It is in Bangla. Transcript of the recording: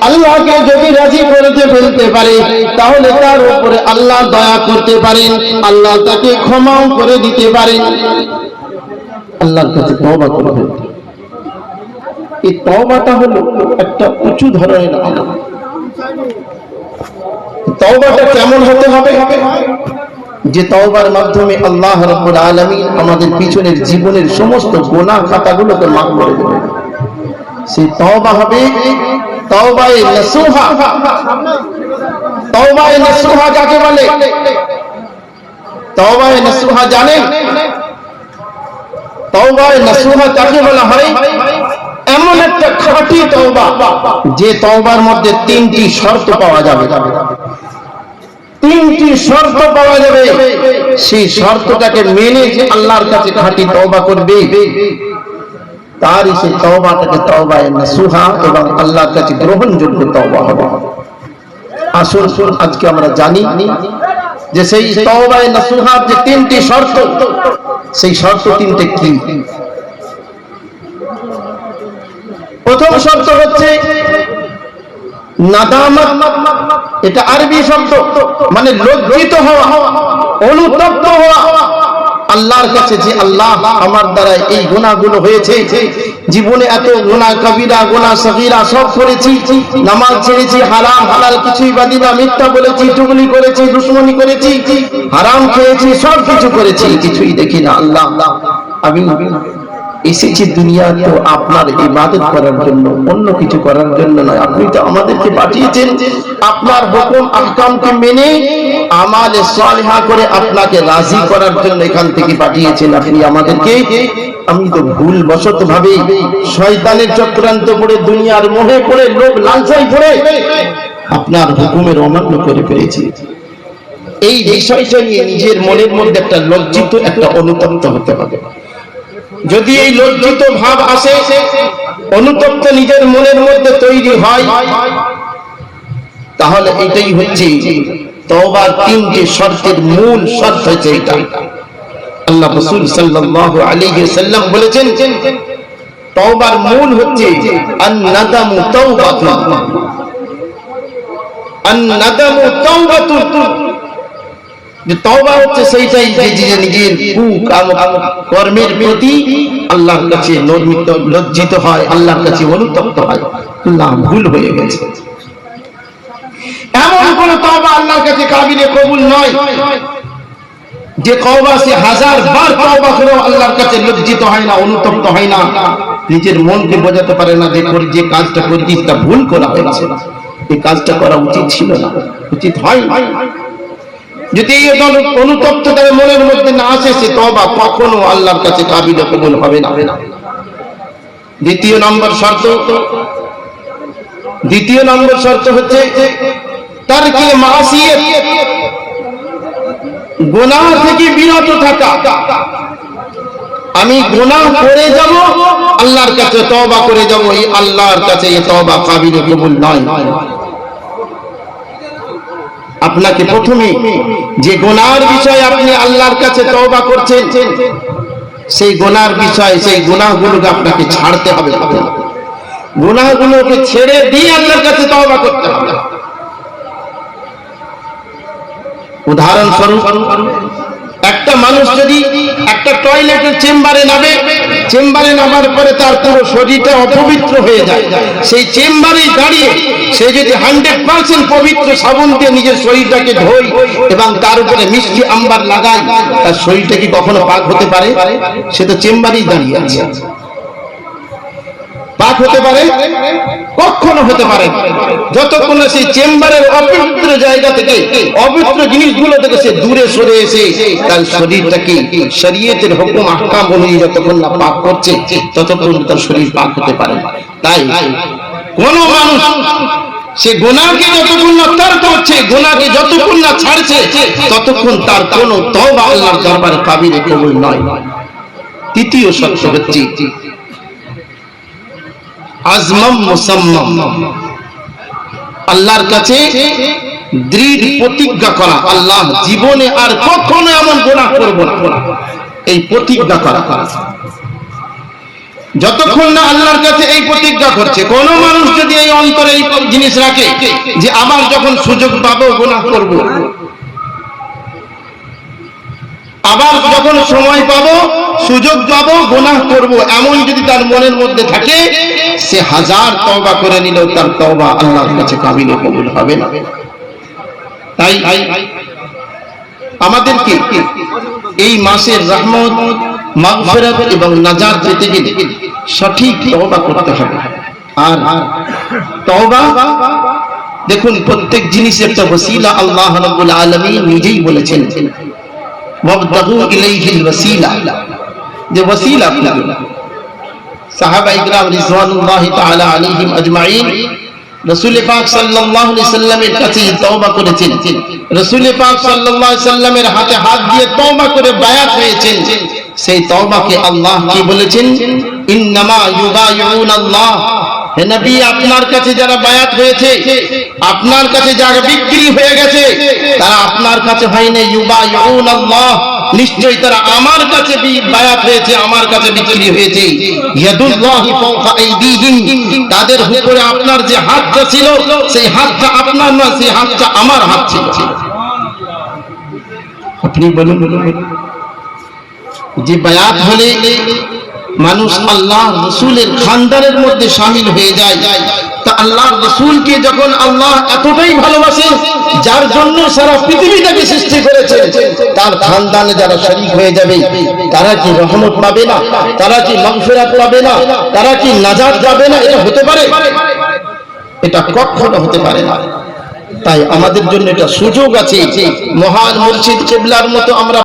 আল্লাহকে যদি রাজি করতে ফেলতে পারে, তাহলে তার উপরে আল্লাহ দয়া করতে পারেন, আল্লাহ তাকে ক্ষমাও করে দিতে পারেন। আল্লাহর কাছে করবে এই তওবাটা হলো একটা উঁচু ধরনের আমল। কেমন হতে হবে? যে তওবার মাধ্যমে আল্লাহ রাব্বুল আমাদের পিছনের জীবনের সমস্ত গোনাহ খাতাগুলোকে মাফ করে দেবেন। সেই তওবা হবে, তওবায়ে নসুহা। তওবায়ে নসুহা যাকে বলে? তওবায়ে নসুহা জানেন তওবায়ে নসুহা কাকে বলা হয়? এমন একটা খাঁটি তওবা, যে তওবার মধ্যে তিনটি শর্ত পাওয়া যাবে। তিনটি শর্ত পাওয়া যাবে। সেই শর্তটাকে মেনে যে আল্লাহর কাছে খাঁটি তওবা করবে। তারই সেই তওবাটাকে তওবায়ে নসুহা এবং আল্লাহর কাছে গ্রহণযোগ্য তওবা হবে। আসুন আজকে আমরা জানি যে সেই তওবায়ে নসুহার যে তিনটি শর্ত, সেই শর্ত তিনটে কি? প্রথম শর্ত হচ্ছে নাদামাত। এটা আরবি শব্দ মানে লজ্জিত হওয়া, অনুতপ্ত হওয়া। আল্লাহর কাছে যে আল্লাহ আমার দ্বারা এই গুণাগুলো হয়েছে, জীবনে এত গুণা কবিরা, গুণা সগীরা সব করেছি, নামাজ ছেড়েছি, হারাম, হালাল কিছুই বাদি না, মিথ্যা বলেছি, চুগলি করেছি, দুশ্মনী করেছি, হারাম খেয়েছি, সব কিছু করেছি, কিছুই দেখি না আল্লাহ। আমি এসেছি দুনিয়া তো আপনার ইবাদত করার জন্য, অন্য কিছু করার জন্য নয়। আপনি তো আমাদেরকে পাঠিয়েছেন আপনার হুকুম, আহকামকে মেনে আমালে সালিহা করে আপনাকে রাজি করার জন্য এখান থেকে পাঠিয়েছেন আপনি আমাদেরকে। আমি তো ভুল বশত ভাবে শয়তানের চক্রান্ত করে দুনিয়ার মোহে পড়ে লোক লালসাই পড়ে আপনার হুকুমের অমান্য করে ফেলেছি। এই বিষয়টা নিয়ে নিজের মনের মধ্যে একটা লজ্জিত, একটা অনুতপ্ত হতে হবে। যদি এই লজ্জিত ভাব আসে, অনুতপ্ত নিজের মনের মধ্যে তৈরি হয় তাহলে এটাই হচ্ছে তওবার তিনটে শর্তের মূল শর্ত হচ্ছে এটা। আল্লাহ রাসূল সাল্লাল্লাহু আলাইহি সাল্লাম বলেছেন, তওবার মূল হচ্ছে আন নাদামু তাওবাতুন আন নাদামু তাওবাতুন যে তওবা হচ্ছে সেইটাই যে যে নিজের কর্মের প্রতি আল্লাহর কাছে লজ্জিত হয়, আল্লাহর কাছে অনুতপ্ত হয়। আল্লাহ ভুল হয়ে গেছে। এমন কোন তওবা আল্লাহর কাছে কাবিলে কবুল নয় যে তওবা সে হাজার বার তওবা করেও আল্লাহর কাছে লজ্জিত হয় না, অনুতপ্ত হয় না। নিজের মনকে বোঝাতে পারে না যে করে যে কাজটা করেছিস তা ভুল করা হয়েছে। এই কাজটা করা উচিত ছিল না, উচিত হয় যদি এই ধরনের অনুতপ্ত তার মনের মধ্যে না আসে, সে তবা কখনো আল্লাহর কাছে কাবিলে কবুল হবে না। দ্বিতীয় নম্বর শর্ত দ্বিতীয় নম্বর শর্ত হচ্ছে তার কি গুনাহ থেকে বিরত থাকা। আমি গুনাহ করে যাব, আল্লাহর কাছে তওবা করে যাব, এই আল্লাহর কাছে এই তওবা কাবিলে কবুল নয়। আপনাকে প্রথমে যে গোনার বিষয়ে আপনি আল্লাহর কাছে তওবা করছেন, সেই গোনার বিষয়, সেই গুনাহগুলোকে আপনাকে ছাড়তে হবে। গুনাহগুলোকে ছেড়ে দিয়ে আল্লাহর কাছে তওবা করতে হবে। উদাহরণস্বরূপ, একটা মানুষ যদি একটা টয়লেটের চেম্বারে নামে চেম্বারে নামার পরে তার পুরো শরীরটা অপবিত্র হয়ে যায়। সেই চেম্বারে দাঁড়িয়ে সে যদি হান্ড্রেড পার্সেন্ট পবিত্র সাবুন দিয়ে নিজের শরীরটাকে ধোই এবং তার উপরে মিষ্টি আম্বার লাগায়, তার শরীরটা কি কখনো পাক হতে পারে? সে তো চেম্বারেই দাঁড়িয়ে আছে। পাক হতে পারে, কখনো হতে পারে যতক্ষণ না সেই চেম্বারের অপবিত্র জায়গা থেকে, অপবিত্র জিনিসগুলো থেকে সে দূরে সরে এসে, তার শরীরটাকে শরীয়তের হুকুম, আহকাম অনুযায়ী যতক্ষণ না পাক করছে, ততক্ষণ তার শরীর পাক হতে পারে তাই কোন মানুষ, সে গোনাকে যতক্ষণ না তার করছে, গোনাকে যতক্ষণ না ছাড়ছে, ততক্ষণ তার কোন তওবা আল্লাহর দরবারে কাবিলে কবুল নয়। তৃতীয় সত্য হচ্ছে আজমাম মুসাম্মাম। আল্লাহর কাছে দৃঢ় প্রতিজ্ঞা করা, আল্লাহ জীবনে আর কখনো এমন গোনা করব না। এই প্রতিজ্ঞা করা। যতক্ষণ না আল্লাহর কাছে এই প্রতিজ্ঞা করছে, কোন মানুষ যদি এই অন্তর জিনিস রাখে যে আবার যখন সুযোগ পাবো, গুনাহ করব। আবার যখন সময় পাবো, সুযোগ পাবো, গুনাহ করব, এমন যদি তার মনের মধ্যে থাকে সে হাজার তওবা করে নিলেও তার তওবা আল্লাহর কাছে কাবিলে কবুল হবে না। তাই আমাদেরকে এই মাসের রহমত এবং নাজাত পেতে গেলে সঠিক তওবা করতে হবে। আর তওবা, দেখুন, প্রত্যেক জিনিসের একটা ওসিলা আল্লাহ রাব্বুল আলামিন নিজেই বলেছেন। যে ওসিলা আপনাদের সাহাবা ইকরাম রিজওয়ানুল্লাহি তাআলা আলাইহিম আজমাইন রসুল পাক সাল্লাল্লাহু আলাইহি সাল্লামের কাছে তওবা করেছেন। রসুল পাক সাল্লাল্লাহু আলাইহি সাল্লামের হাতে হাত দিয়ে তওবা করে বায়াত হয়েছেন। সেই তওবাকে আল্লাহ কি বলেছেন? ইন্নামা ইউবাইউন আল্লাহ হে নবী, আপনার কাছে যারা বায়াত হয়েছে, আপনার কাছে যারা বিক্রি হয়ে গেছে, তারা আপনার কাছে হয়নি ইউবাইউন আল্লাহ নিশ্চয়ই তারা আমার কাছে বায়াত হয়েছে, আমার কাছে বিক্রি হয়েছে। তাদের উপরে আপনার যে হাতটা ছিল, সেই হাতটা আপনার না সেই হাতটা আমার হাত ছিল। আপনি বলুন। যে বায়াত হলে মানুষ আল্লাহ রসুলের খানদানের মধ্যে সামিল হয়ে যায়। তা আল্লাহ রসুলকে যখন আল্লাহ এতটাই ভালোবাসে যার জন্য সারা পৃথিবীটাকে সৃষ্টি করেছে, তার খানদানে যারা শরীর হয়ে যাবে, তারা কি রহমত পাবে না? তারা কি মগফিরাত পাবে না? তারা কি নাজাত যাবে না? এটা হতে পারে? এটা কখনো হতে পারে না। তাই আমাদের জন্য এটা সুযোগ আছে। মহান মুর্শিদ চেবলার মতো আমরা